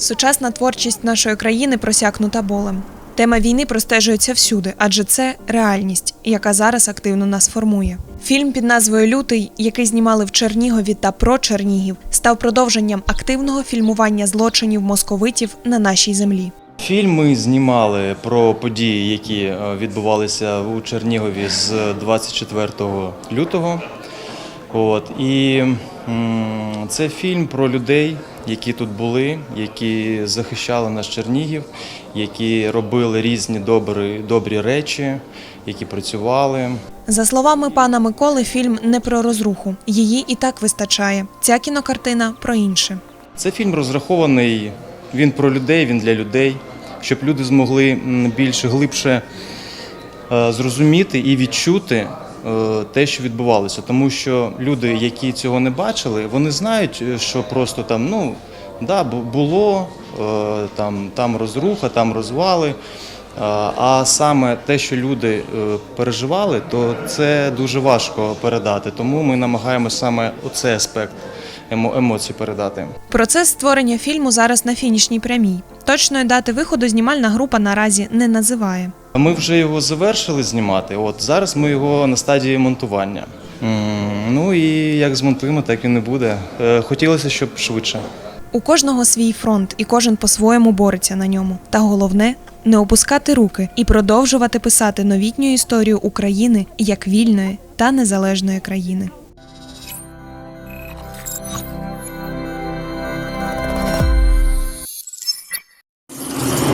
Сучасна творчість нашої країни просякнута болем. Тема війни простежується всюди, адже це реальність, яка зараз активно нас формує. Фільм під назвою Лютий, який знімали в Чернігові та про Чернігів, став продовженням активного фільмування злочинів московитів на нашій землі. Фільм ми знімали про події, які е, відбувалися у Чернігові з 24 лютого. От, і це фільм про людей, які тут були, які захищали наш Чернігів, які робили різні добрі, добрі речі, які працювали. За словами пана Миколи, фільм не про розруху. Її і так вистачає. Ця кінокартина про інше. Це фільм розрахований, він про людей, він для людей, щоб люди змогли м, більш глибше е, зрозуміти і відчути те, що відбувалося. Тому що люди, які цього не бачили, вони знають, е, що просто там, ну, да, було, е, там, там розруха, там розвали. Е, А саме те, що люди е, переживали, то це дуже важко передати. Тому ми намагаємося саме оцей аспект емо- емоцій передати. Процес створення фільму зараз на фінішній прямій. Точної дати виходу знімальна група наразі не називає. Ми вже його завершили знімати. От зараз ми його на стадії монтування. Ну і як змонтуємо, так і не буде. Е, Хотілося, щоб швидше. У кожного свій фронт, і кожен по-своєму бореться на ньому. Та головне не опускати руки і продовжувати писати новітню історію України як вільної та незалежної країни.